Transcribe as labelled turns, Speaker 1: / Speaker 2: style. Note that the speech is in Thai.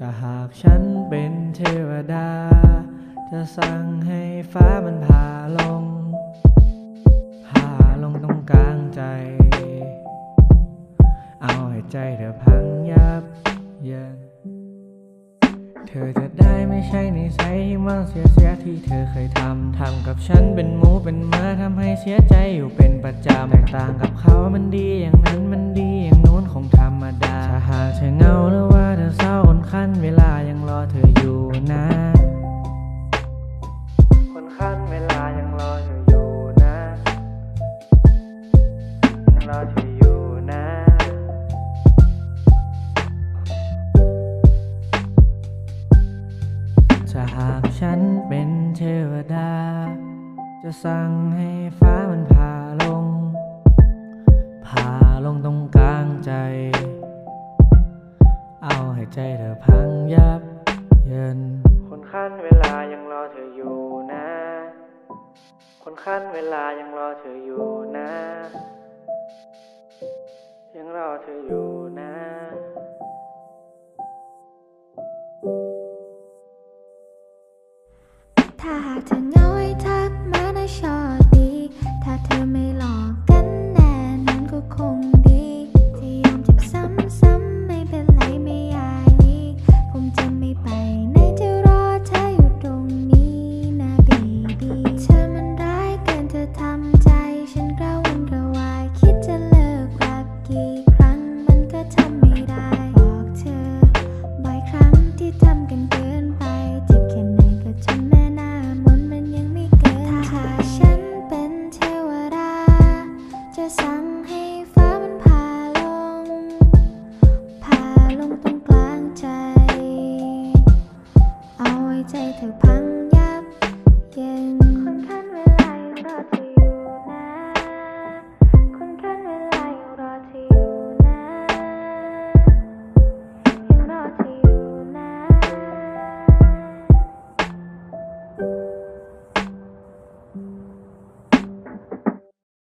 Speaker 1: ถ้าหากฉันเป็นเทวดา จะสั่งให้ฟ้ามันผ่าลง ผ่าลงตรงกลางใจ เอาให้ใจเธอพังยับเยินเธอจะได้ไม่ใช่ในใสยที่มันเสียเสียที่เธอเคยทำทำกับฉันเป็นหมูเป็นหมาทำให้เสียใจอยู่เป็นประจำแตกต่างกับเขามันดีอย่างนั้นมันดีอย่างนู้นคงธรรมดาถ้าหากเธอเงา คนขั้นเวลายังรอเธออยู่นะยังรอเธออยู่นะถ้าหากฉันเป็นเทวดา จะสั่งให้ฟ้ามันผ่าลงผ่าลงตรงกลางใจ เอาให้ใจเธอพังยับเยินคนขั้นเวลายังรอเธออยู่นะ คนขั้นเวลายังรอเธออยู่นะ ยังรอเธออยู่นะ
Speaker 2: ถ้าหากเธอเหงาให้ทักมาในชอ นต์